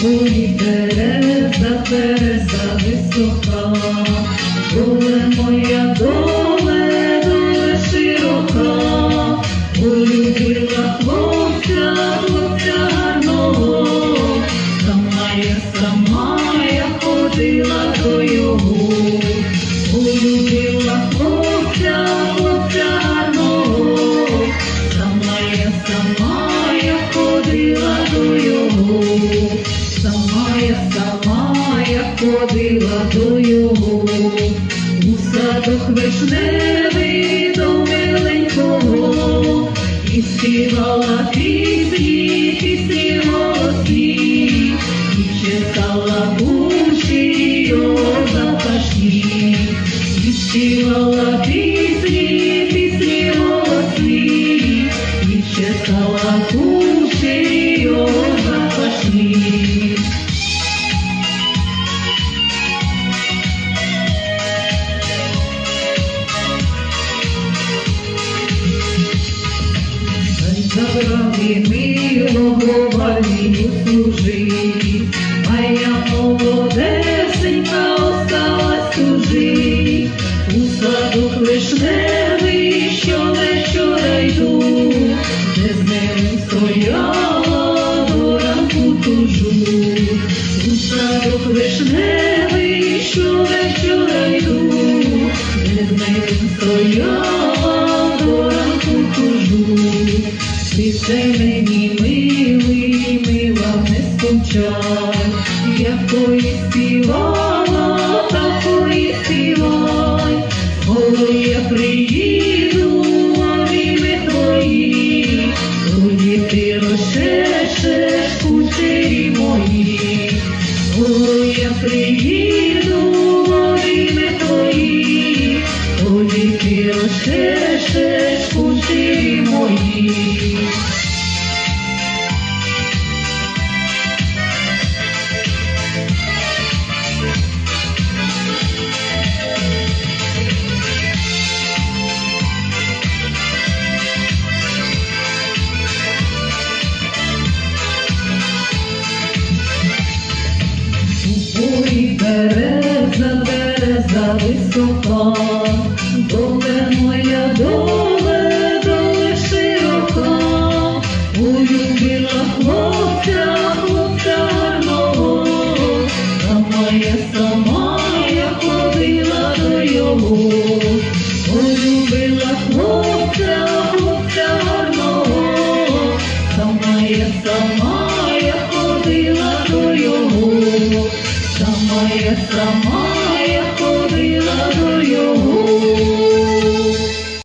твої береза, береза висока, доле моя доле, доле широка, полюбила хлопця, хлопця гарного, сама я, сама я ходила до його, полюбила хлопця, хлопця гарного, сама я, сама ходила до його, у садок вишневий до миленького, і співала пісні, пісні голосні, і читала душі його запашні, і співала пісні Забрав і милого валію а я молодесенька осталась служить, у садок вишневий, що вечора йду, де з ним стояла до ранку тужу, у садок вишневий, що вечора йду, де з ним стояла Ти ще мені милий, мила, не скучай, якої співала, такої співай, коли я приїду, обійми твої, тоді ти розчешеш кучері мої, коли я приїду, береза, береза висока, доле моя доле, доле широка, улюбила хлопця, хлопця гарного, сама я, сама я ходила до його, улюбила хлопця, хлопця гарного, сама я, сама сама я сама я ходила до його.